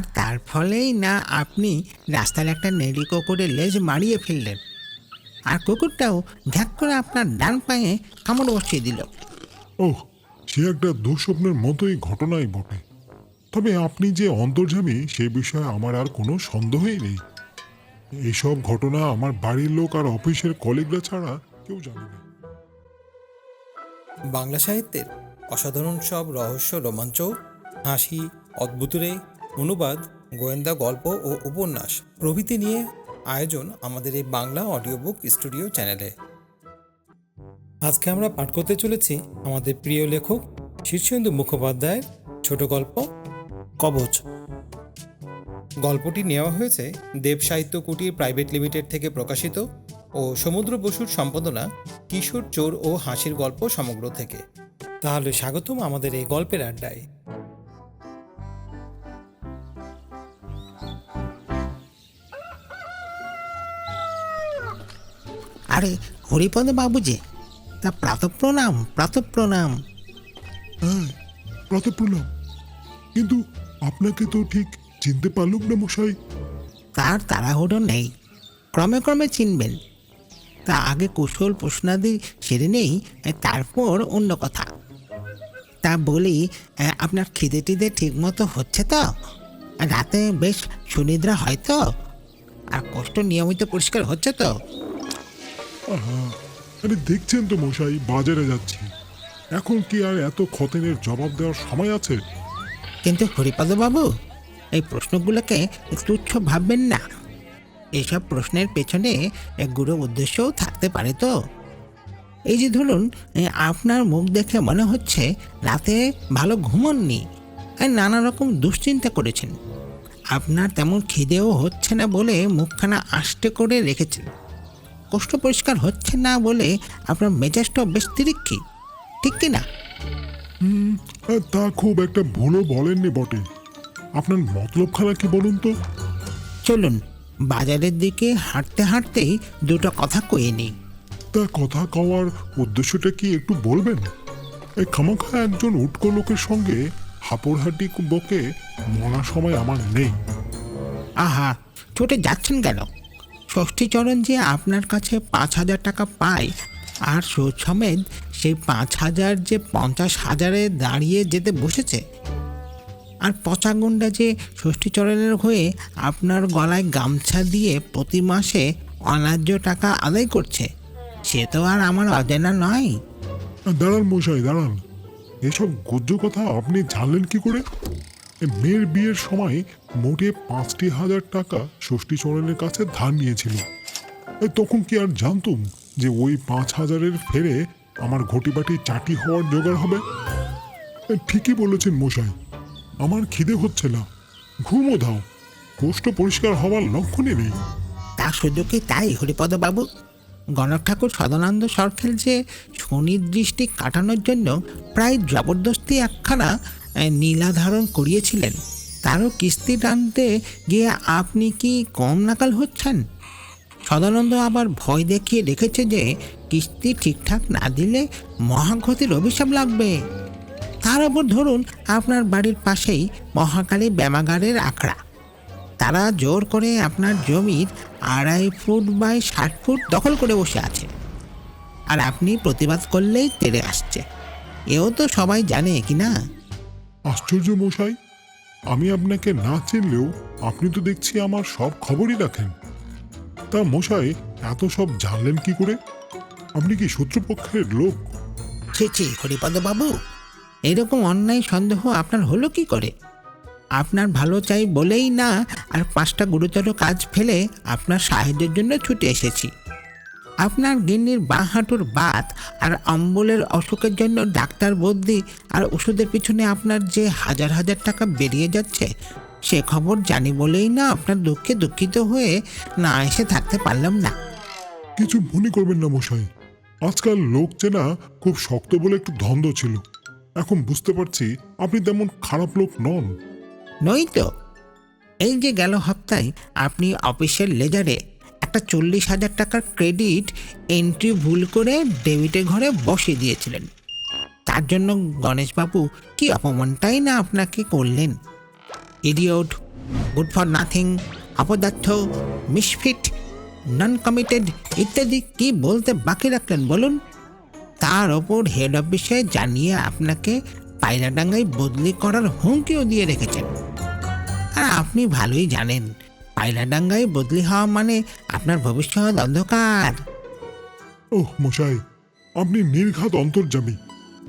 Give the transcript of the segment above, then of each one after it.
আর তার ফলেই না আপনি রাস্তার একটা নেড়ি কুকুরের লেজ মারিয়ে ফেললেন। আর কুকুরটাও ঝাঁক করে আপনার ডান পায়ে কামড় বসিয়ে দিল। ওহ সে একটা দুঃস্বপ্নের মতোই ঘটনাই বটে। তবে আপনি যে অন্তর্যামী সে বিষয়ে আমার আর কোনো সন্দেহই নেই। এইসব ঘটনা আমার বাড়ির লোক আর অফিসের কলিগরা ছাড়া কেউ জানে না। বাংলা সাহিত্যের অসাধারণ সব রহস্য রোমাঞ্চ হাসি অদ্ভুতরে অনুবাদ, গোয়েন্দা গল্প ও উপন্যাস প্রভৃতি নিয়ে আয়োজন আমাদের এই বাংলা অডিও বুক স্টুডিও চ্যানেলে। আজকে আমরা পাঠ করতে চলেছি আমাদের প্রিয় লেখক শীর্ষেন্দু মুখোপাধ্যায়ের ছোট গল্প, কবচ। গল্পটি নেওয়া হয়েছে দেব সাহিত্য কুটির প্রাইভেট লিমিটেড থেকে প্রকাশিত ও সমুদ্র বসুর সম্পাদনা কিশোর চোর ও হাসির গল্প সমগ্র থেকে। তাহলে স্বাগতম আমাদের এই গল্পের আড্ডায়। আরে হরিপদ বাবু যে তা প্রাতঃপ্রণাম প্রাতঃপ্রণাম। হ্যাঁ প্রাতঃ প্রণাম কিন্তু আপনাকে তো ঠিক চিনতে পারলুম না মশাই। তার তাড়াহুড়ো নেই ক্রমে ক্রমে চিনবেন। তা আগে কুশল প্রশ্নাদি সেরে নেই তারপর অন্য কথা। তা বলি আপনার খিদে টিদে ঠিক মতো হচ্ছে তো? রাতে বেশ সুনিদ্রা হয় তো? আর কষ্ট নিয়মিত পরিষ্কার হচ্ছে তো? আরে দেখছেন তো মশাই, বাজারে যাচ্ছি। এখন কি আর এত খতেনের জবাব দেওয়ার সময় আছে? কিন্তু হরিপদবাবু, এই প্রশ্নগুলোকে তুচ্ছ ভাববেন না। এইসব প্রশ্নের পেছনে এক গুরু উদ্দেশ্যও থাকতে পারে তো। এই যে ধরুন আপনার মুখ দেখে মনে হচ্ছে রাতে ভালো ঘুমননি আর নানা রকম দুশ্চিন্তা করেছেন। আপনার তেমন খিদেও হচ্ছে না বলে মুখখানা আষ্টে করে রেখেছেন। কষ্ট পরিষ্কার হচ্ছে না বলে আপনার মেজাজটাও বেশ তিরিক্ষি ঠিক কি না? হুম তা খুব একটা ভুলও বলেননি বটে। আপনার মতলবখানা কি বলুন তো? চলুন বাজারের দিকে হাঁটতে হাঁটতেই দুটো কথা কয়ে নিই। তা কথা কওয়ার উদ্দেশ্যটা কি একটু বলবেন? এই খামাখা একজন উটকো লোকের সঙ্গে হাপড়হাটি বকে মরা সময় আমার নেই। আহা ছুটে যাচ্ছেন কেন? ষষ্ঠীচরণ যে আপনার কাছে পাঁচ হাজার টাকা পায়, আর সমেত সেই পাঁচ হাজার যে পঞ্চাশ হাজারে দাঁড়িয়ে যেতে বসেছে, আর পচাগুন্ডা যে ষষ্ঠীচরণের হয়ে আপনার গলায় গামছা দিয়ে প্রতি মাসে অন্যায্য টাকা আদায় করছে, সে তো আর আমার অজানা নয়। দাঁড়ান মশাই, দাঁড়ান। এসব গুজ্জ কথা আপনি জানলেন কি করে? মেয়ের বিয়ের সময় মোটে পাঁচটি হাজার টাকা ষষ্ঠী ষষ্ঠীচরণের কাছে ধার নিয়েছিল। তখন কি আর জানতুম যে ওই পাঁচ হাজারের ফেরে আমার ঘটিবাটি চাটি হওয়ার জোগাড় হবে? ঠিকই বলেছেন মশাই। আমার খিদে হচ্ছে না। ঘুমও দাও। কোষ্ঠ পরিষ্কার হওয়ার লক্ষণই নেই। তা কি তাই, হরিপদবাবু? গণক ঠাকুর সদানন্দ সরখেল যে শনির দৃষ্টি কাটানোর জন্য প্রায় জবরদস্তি একখানা নীলাধারণ করিয়েছিলেন। তারও কিস্তি টানতে গিয়ে আপনি কি কম নাকাল হচ্ছেন? সদানন্দ আবার ভয় দেখিয়ে রেখেছে যে কিস্তি ঠিকঠাক না দিলে মহাক্ষতির অভিশাপ লাগবে। তার উপর ধরুন আপনার বাড়ির পাশেই মহাকালী ব্যামাগারের আখড়া। তারা জোর করে আপনার জমির আড়াই ফুট বাই ষাট ফুট দখল করে বসে আছে। আর আপনি প্রতিবাদ করলেই তেড়ে আসছে। এও তো সবাই জানে, কি না? আশ্চর্য মশাই আমি আপনাকে না চিনলেও আপনি তো দেখছি আমার সব খবরই রাখেন। তা মশাই, এত সব জানলেন কি করে? আপনি কি শত্রুপক্ষের লোক? ছি ছি বাবু এরকম অন্যায় সন্দেহ আপনার হলো কি করে? আপনার ভালো চাই বলেই না আর পাঁচটা গুরুতর কাজ ফেলে আপনার সাহায্যের জন্য ছুটে এসেছি। আপনার গিন্নির বাঁ হাঁটুর বাত আর অম্বলের অসুখের জন্য ডাক্তার বদ্যি আর ওষুধের পিছনে আপনার যে হাজার হাজার টাকা বেরিয়ে যাচ্ছে সে খবর জানি বলেই না আপনার দুঃখে দুঃখিত হয়ে না এসে থাকতে পারলাম না। কিছু মনে করবেন না মশাই। আজকাল লোক চেনা খুব শক্ত বলে একটু ধন্দ ছিল। এখন বুঝতে পারছি আপনি তেমন খারাপ লোক নন। নই তো এই যে গেল হপ্তায় আপনি অফিসের লেজারে একটা চল্লিশ হাজার টাকার ক্রেডিট এন্ট্রি ভুল করে ডেবিটের ঘরে বসিয়ে দিয়েছিলেন। তার জন্য গণেশবাবু কি অপমানটাই না আপনাকে করলেন? ইডিওট গুড ফর নাথিং অপদার্থ মিসফিট নন কমিটেড ইত্যাদি কি বলতে বাকি রাখলেন বলুন? তার ওপর হেড অফিসে জানিয়ে আপনাকে পায়রাডাঙ্গায় বদলি করার হুমকিও দিয়ে রেখেছেন। আর আপনি ভালোই জানেন পায়রাডাঙ্গায় বদলি হওয়া মানে আপনার ভবিষ্যৎ অন্ধকার। ওহ, মশাই, আপনি নির্ঘাত অন্তর্যামী।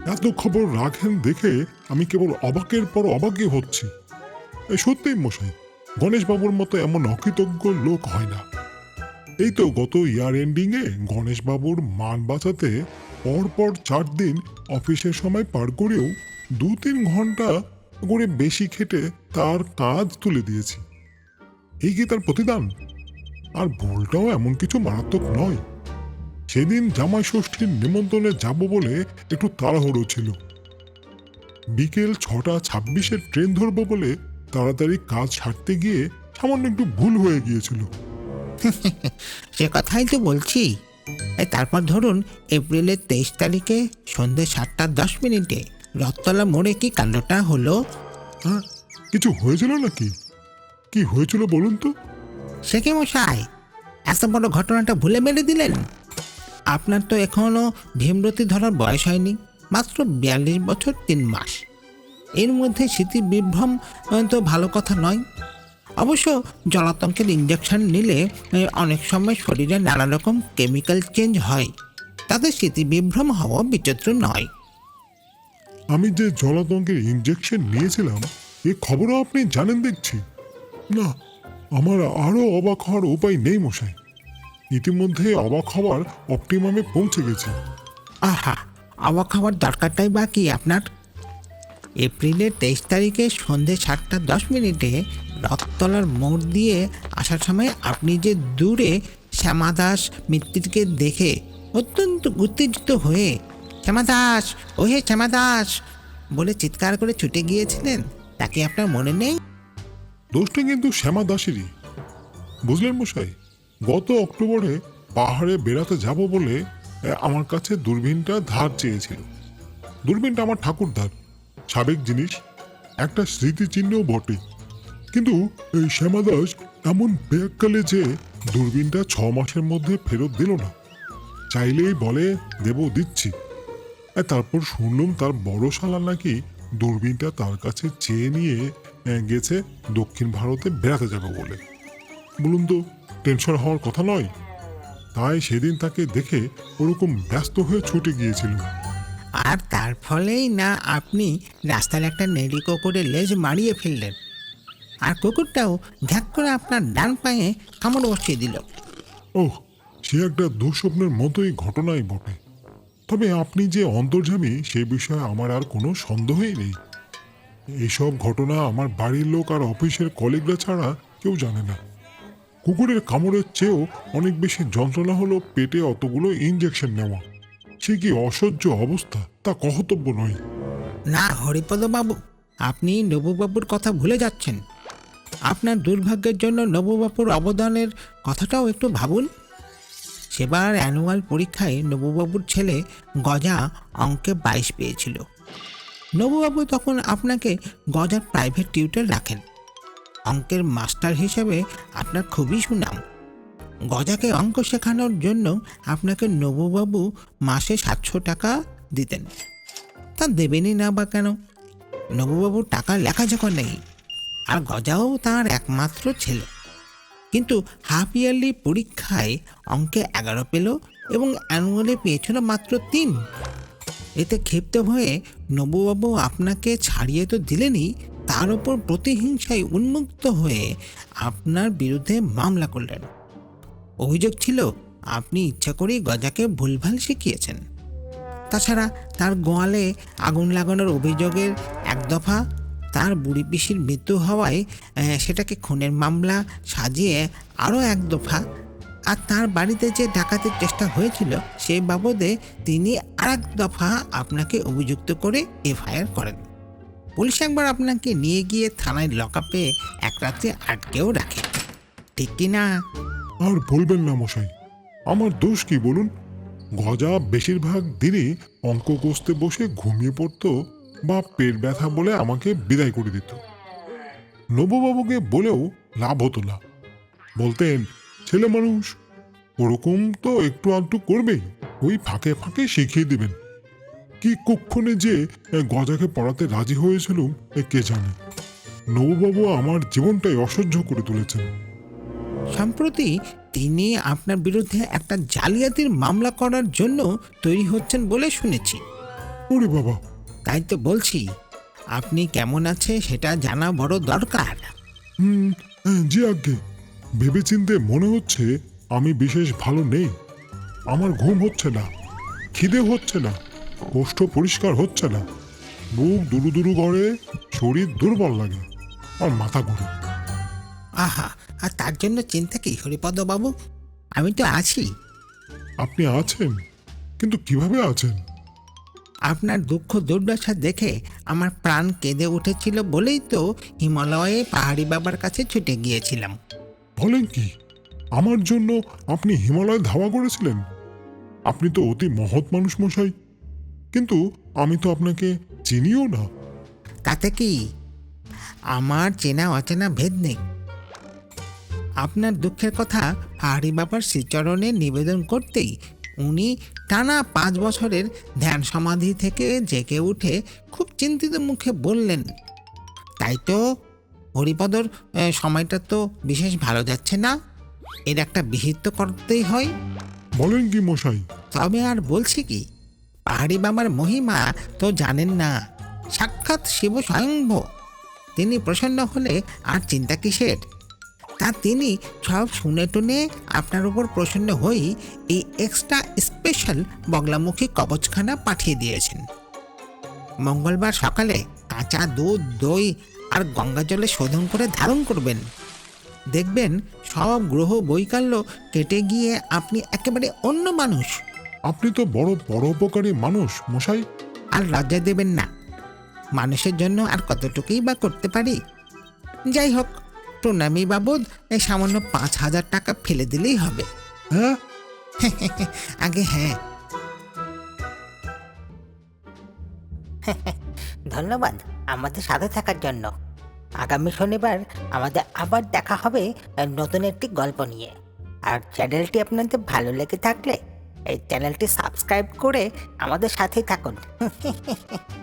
এত খবর রাখেন দেখে আমি কেবল অবাকের পর অবাকই হচ্ছি। সত্যিই মশাই, গণেশবাবুর মতো এমন অকৃতজ্ঞ লোক হয় না। এই তো গত ইয়ার এন্ডিংয়ে গণেশবাবুর মান বাঁচাতে পরপর চার দিন অফিসের সময় পার করেও দু তিন ঘণ্টা করে বেশি খেটে তার কাজ তুলে দিয়েছি। এই কি তার প্রতিদান? আর ভুলটাও এমন কিছু মারাত্মক নয়। সেদিন জামাই ষষ্ঠীর নিমন্ত্রণে যাব বলে একটু তাড়াহুড়ো ছিল। বিকেল ছটা ছাব্বিশের ট্রেন ধরবো বলে তাড়াতাড়ি কাজ ছাড়তে গিয়ে সামান্য একটু ভুল হয়ে গিয়েছিল। সে কথাই তো বলছি। তারপর ধরুন এপ্রিলের তেইশ তারিখে সন্ধ্যে সাতটা দশ মিনিটে রথতলা মোড়ে কি কাণ্ডটা হলো? কিছু হয়েছিল নাকি? কি হয়েছিল বলুন তো? সে কি মশাই এত বড় ঘটনাটা ভুলে মেরে দিলেন? আপনার তো এখনও ভীমরতি ধরার বয়স হয়নি মাত্র বিয়াল্লিশ বছর তিন মাস। এর মধ্যে স্মৃতি বিভ্রম তো ভালো কথা নয়। অবশ্য জলাতঙ্কের ইঞ্জেকশন নিলে অনেক সময় শরীরে নানা রকম কেমিক্যাল চেঞ্জ হয়। তাতে স্মৃতি বিভ্রম হওয়া বিচিত্র নয়। আমি যে জলাতঙ্কের ইঞ্জেকশন নিয়েছিলাম এ খবরও আপনি জানেন দেখছি। না আমার আরও অবাক হওয়ার উপায় নেই মশাই। ইতিমধ্যে অবাক হওয়ার অপটিমামে পৌঁছে গেছি। আহা অবাক হওয়ার দরকারটাই বা কি আপনার? এপ্রিলের তেইশ তারিখে সন্ধে সাতটা দশ মিনিটে রথতলার মোড় দিয়ে আসার সময় আপনি যে দূরে শ্যামা দাস মিত্তিরকে দেখে অত্যন্ত উত্তেজিত হয়ে শ্যামা দাস ওহে শ্যামা দাস বলে চিৎকার করে ছুটে গিয়েছিলেন তাকে আপনার মনে নেই? দোষটা কিন্তু শ্যামা দাসেরই। বুঝলেন মশাই, গত অক্টোবরে পাহাড়ে বেড়াতে যাব বলে আমার কাছে দূরবীনটা ধার চেয়েছিল। দূরবীনটা আমার ঠাকুরদার, সাবেক জিনিস, একটা স্মৃতিচিহ্নও বটে। কিন্তু এই শ্যামা দাস এমন বেয়াক্কালে যে দূরবীনটা ছ মাসের মধ্যে ফেরত দিল না। চাইলেই বলে, দেব, দিচ্ছি। তারপর শুনলাম তার বড় শালা নাকি দূরবীনটা তার কাছে চেয়ে নিয়ে গেছে দক্ষিণ ভারতে বেড়াতে যাবে বলে। বলুন তো টেনশন হওয়ার কথা নয়? তাই সেদিন তাকে দেখে ওরকম ব্যস্ত হয়ে ছুটে গিয়েছিল। আর তার ফলেই না আপনি রাস্তার একটা নেড়ি কুকুরে লেজ মারিয়ে ফেললেন। আর কুকুরটাও ঝাঁক করে আপনার ডান পায়ে কামড় বসিয়ে দিল। ওহ সে একটা দুঃস্বপ্নের মতোই ঘটনাই বটে। তবে আপনি যে অন্তর্যামী সে বিষয়ে আমার আর কোনো সন্দেহই নেই। এইসব ঘটনা আমার বাড়ির লোক আর অফিসের কলিগরা ছাড়া কেউ জানে না। কুকুরের কামড়ের চেয়েও অনেক বেশি যন্ত্রণা হলো পেটে অতগুলো ইঞ্জেকশন নেওয়া। সে কি অসহ্য অবস্থা? তা কহতব্য নয়। না হরিপদ বাবু আপনি নবুবাবুর কথা ভুলে যাচ্ছেন। আপনার দুর্ভাগ্যের জন্য নবুবাবুর অবদানের কথাটাও একটু ভাবুন। সেবার অ্যানুয়াল পরীক্ষায় নবুবাবুর ছেলে গজা অঙ্কে বাইশ পেয়েছিল। নবুবাবু তখন আপনাকে গজার প্রাইভেট টিউটর রাখেন। অঙ্কের মাস্টার হিসেবে আপনার খুবই সুনাম। গজাকে অঙ্ক শেখানোর জন্য আপনাকে নবুবাবু মাসে সাতশো টাকা দিতেন। তা দেবেনই না বা কেন? নবুবাবুর টাকা লেখা যখন নেই, আর গজাও তার একমাত্র ছেলে। কিন্তু হাফ ইয়ারলি পরীক্ষায় অঙ্কে এগারো পেল এবং অ্যানুয়ালে পেয়েছিল মাত্র তিন। এতে ক্ষিপ্ত হয়ে নবুবাবু আপনাকে ছাড়িয়ে তো দিলেনই, তার উপর প্রতিহিংসায় উন্মুক্ত হয়ে আপনার বিরুদ্ধে মামলা করলেন। অভিযোগ ছিল, আপনি ইচ্ছা করেই গজাকে ভুলভাল শিখিয়েছেন। তাছাড়া তার গোয়ালে আগুন লাগানোর অভিযোগের এক দফা, তার বুড়ি পিসির মৃত্যু হওয়ায় সেটাকে খুনের মামলা সাজিয়ে আরও এক দফা আর তার বাড়িতে যে ডাকাতির চেষ্টা হয়েছিল, সে বাবদে তিনি আর এক দফা আপনাকে অভিযুক্ত করে এফআইআর করেন। পুলিশ একবার আপনাকে নিয়ে গিয়ে থানায় লকআপে এক রাত্রে আটকেও রাখে। ঠিক কি না? আর বলবেন না মশাই, আমার দোষ কি বলুন? গজা বেশিরভাগ দিনই অঙ্ক কষতে বসে ঘুমিয়ে পড়তো বা পেট ব্যথা বলে আমাকে বিদায় করে দিত। নববাবুকে বলেও লাভ হতো না। বলতেন ছেলে মানুষ ওরকম তো একটু আধটু করবেই ওই ফাঁকে ফাঁকে শিখিয়ে দিবেন। কি কুক্ষণে যে গজাকে পড়াতে রাজি হয়েছিল কে জানে। নববাবু আমার জীবনটাই অসহ্য করে তুলেছেন। সম্প্রতি তিনি আপনার বিরুদ্ধে একটা জালিয়াতির মামলা করার জন্য তৈরি হচ্ছেন বলে শুনেছি। ওরে বাবা! তাই তো বলছি আপনি কেমন আছে সেটা জানা বড় দরকার। হুম জি আজ্ঞে। ভেবেচিন্তে মনে হচ্ছে আমি বিশেষ ভালো নেই। আমার ঘুম হচ্ছে না খিদে হচ্ছে না কোষ্ঠ পরিষ্কার হচ্ছে না। বুক দুরু দুরু করে শরীর দুর্বল লাগে আর মাথা ঘুরে। আহা আর তার জন্য চিন্তা কি হরিপদ বাবু? আমি তো আছি। আপনি আছেন কিন্তু কীভাবে আছেন? আপনার দুঃখ দুর্দশা দেখে আমার প্রাণ কেঁদে উঠেছিল বলেই তো হিমালয়ে পাহাড়ি বাবার কাছে ছুটে গিয়েছিলাম। বলেন কি? আমার জন্য আপনি হিমালয় ধাওয়া করেছিলেন। আপনি তো অতি মহৎ মানুষ মশাই। কিন্তু আমি তো আপনাকে চিনিও না। তাতে কি? আমার চেনা অচেনা ভেদ নেই। আপনার দুঃখের কথা পাহাড়ি বাবার শ্রীচরণে নিবেদন করতেই উনি টানা পাঁচ বছরের ধ্যান সমাধি থেকে জেগে উঠে খুব চিন্তিত মুখে বললেন, তাই তো হরিপদর সময়টা তো বিশেষ ভালো যাচ্ছে না। এর একটা বিহিত তো করতেই হয়। বলেন কি মশাই? তবে আর বলছি কি পাহাড়ি বাবার মহিমা তো জানেন না। সাক্ষাৎ শিব স্বয়ংভ তিনি প্রসন্ন হলে আর চিন্তা কিসের? তা তিনি সব শুনে টুনে আপনার উপর প্রসন্ন হয়েই এই এক্সট্রা স্পেশাল বগলামুখী কবচখানা পাঠিয়ে দিয়েছেন। মঙ্গলবার সকালে কাঁচা দুধ দই আর গঙ্গা জলে শোধন করে ধারণ করবেন। দেখবেন সব গ্রহ বৈকাল্য কেটে গিয়ে আপনি একেবারে অন্য মানুষ। আপনি তো বড় পরোপকারী মানুষ মশাই। আর লজ্জা দেবেন না। মানুষের জন্য আর কতটুকুই বা করতে পারি? যাই হোক প্রণামী বাবদ এই সামান্য পাঁচ হাজার টাকা ফেলে দিলেই হবে। হ্যাঁ? আগে হ্যাঁ। ধন্যবাদ। আমাদের সাথে থাকার জন্য। আগামী শনিবার আমাদের আবার দেখা হবে নতুন একটি গল্প নিয়ে। আর চ্যানেলটি আপনাদের ভালো লেগে থাকলে এই চ্যানেলটি সাবস্ক্রাইব করে আমাদের সাথেই থাকুন।